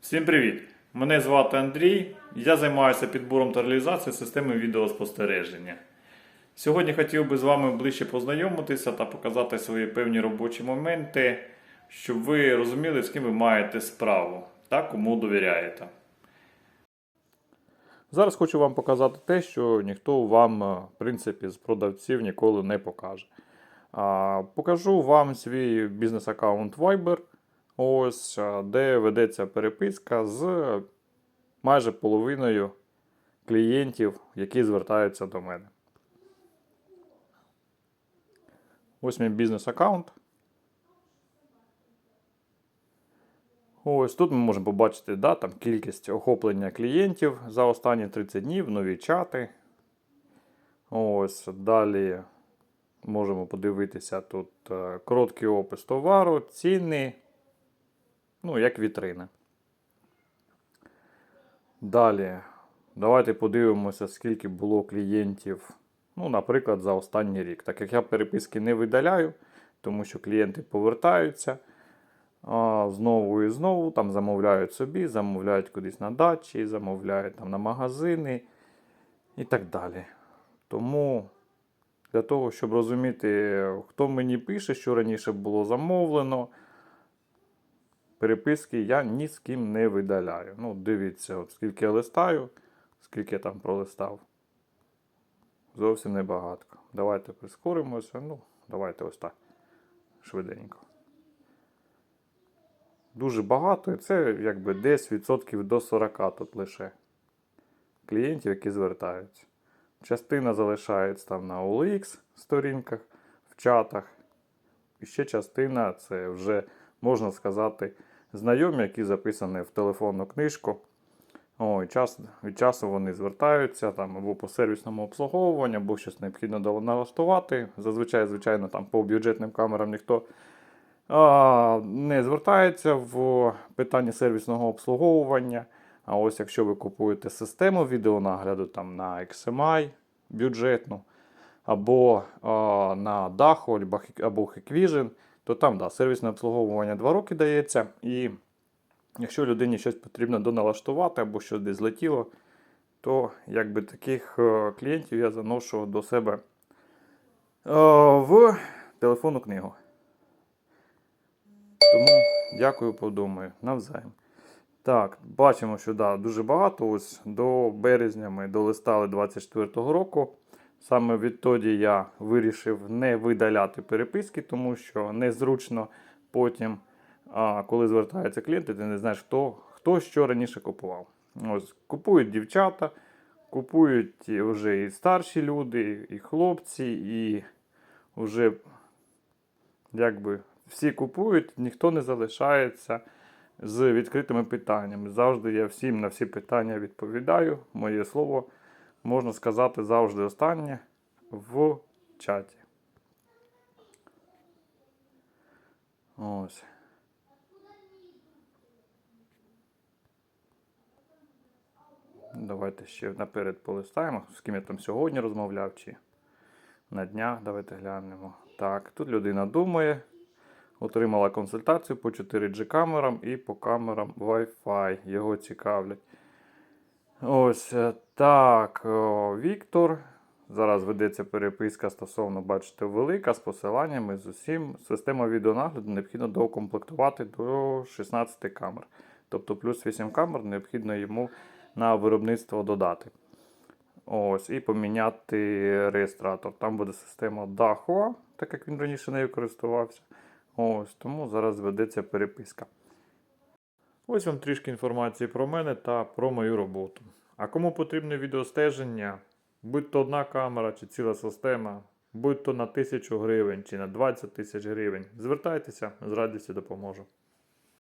Всім привіт! Мене звати Андрій. Я займаюся підбором та реалізацією системи відеоспостереження. Сьогодні хотів би з вами ближче познайомитися та показати свої певні робочі моменти, щоб ви розуміли, з ким ви маєте справу та кому довіряєте. Зараз хочу вам показати те, що ніхто вам, е, в принципі, з продавців ніколи не покаже. Покажу вам свій бізнес-аккаунт Viber, ось, де ведеться переписка з майже половиною клієнтів, які звертаються до мене. Ось мій бізнес-аккаунт. Ось тут ми можемо побачити да, там, кількість охоплення клієнтів за останні 30 днів, нові чати. Ось далі можемо подивитися тут е, короткий опис товару, ціни, ну, як вітрина. Далі, давайте подивимося, скільки було клієнтів, ну, наприклад, за останній рік. Так як я переписки не видаляю, тому що клієнти повертаються а, знову і знову, там замовляють собі, замовляють кудись на дачі, замовляють там на магазини і так далі. Тому для того, щоб розуміти, хто мені пише, що раніше було замовлено, переписки я ні з ким не видаляю. Ну, дивіться, от скільки я листаю, скільки я там пролистав. Зовсім небагато. Давайте прискоримося. Ну, давайте ось так. Швиденько. Дуже багато, і це якби десь відсотків до 40 тут лише клієнтів, які звертаються. Частина залишається там на OLX сторінках, в чатах. І ще частина це вже, можна сказати, знайомі, які записані в телефонну книжку. О, і час, від часу вони звертаються там, або по сервісному обслуговуванню, або щось необхідно налаштувати. Зазвичай, звичайно, там по бюджетним камерам ніхто а, не звертається в питанні сервісного обслуговування. А ось якщо ви купуєте систему відеонагляду там на XMI бюджетну, або а, на Daho, або Hik- або Hikvision, то там да, сервісне обслуговування 2 роки дається. І якщо людині щось потрібно доналаштувати або щось десь злетіло, то якби таких е, клієнтів я заношу до себе е, в телефонну книгу. Тому дякую, подумаю. Навзаєм. Так, бачимо, що да, дуже багато. Ось до березня ми долистали 24-го року. Саме відтоді я вирішив не видаляти переписки, тому що незручно потім, коли звертаються клієнти, ти не знаєш, хто, хто що раніше купував. Ось, купують дівчата, купують вже і старші люди, і хлопці, і вже якби всі купують, ніхто не залишається з відкритими питаннями. Завжди я всім на всі питання відповідаю. Моє слово, можна сказати, завжди останнє в чаті. Ось. Давайте ще наперед полистаємо, з ким я там сьогодні розмовляв чи на днях. Давайте глянемо. Так, тут людина думає. Отримала консультацію по 4G камерам і по камерам Wi-Fi. Його цікавлять. Ось е, так, Віктор. Зараз ведеться переписка стосовно, бачите, велика з посиланнями з усім. Система відеонагляду необхідно доукомплектувати до 16 камер. Тобто плюс 8 камер необхідно йому на виробництво додати. Ось, і поміняти реєстратор. Там буде система Daho, так як він раніше нею користувався. Ось, тому зараз ведеться переписка. Ось вам трішки інформації про мене та про мою роботу. А кому потрібне відеостеження, будь то одна камера чи ціла система, будь то на 1000 гривень чи на 20 тисяч гривень, звертайтеся, з радістю допоможу.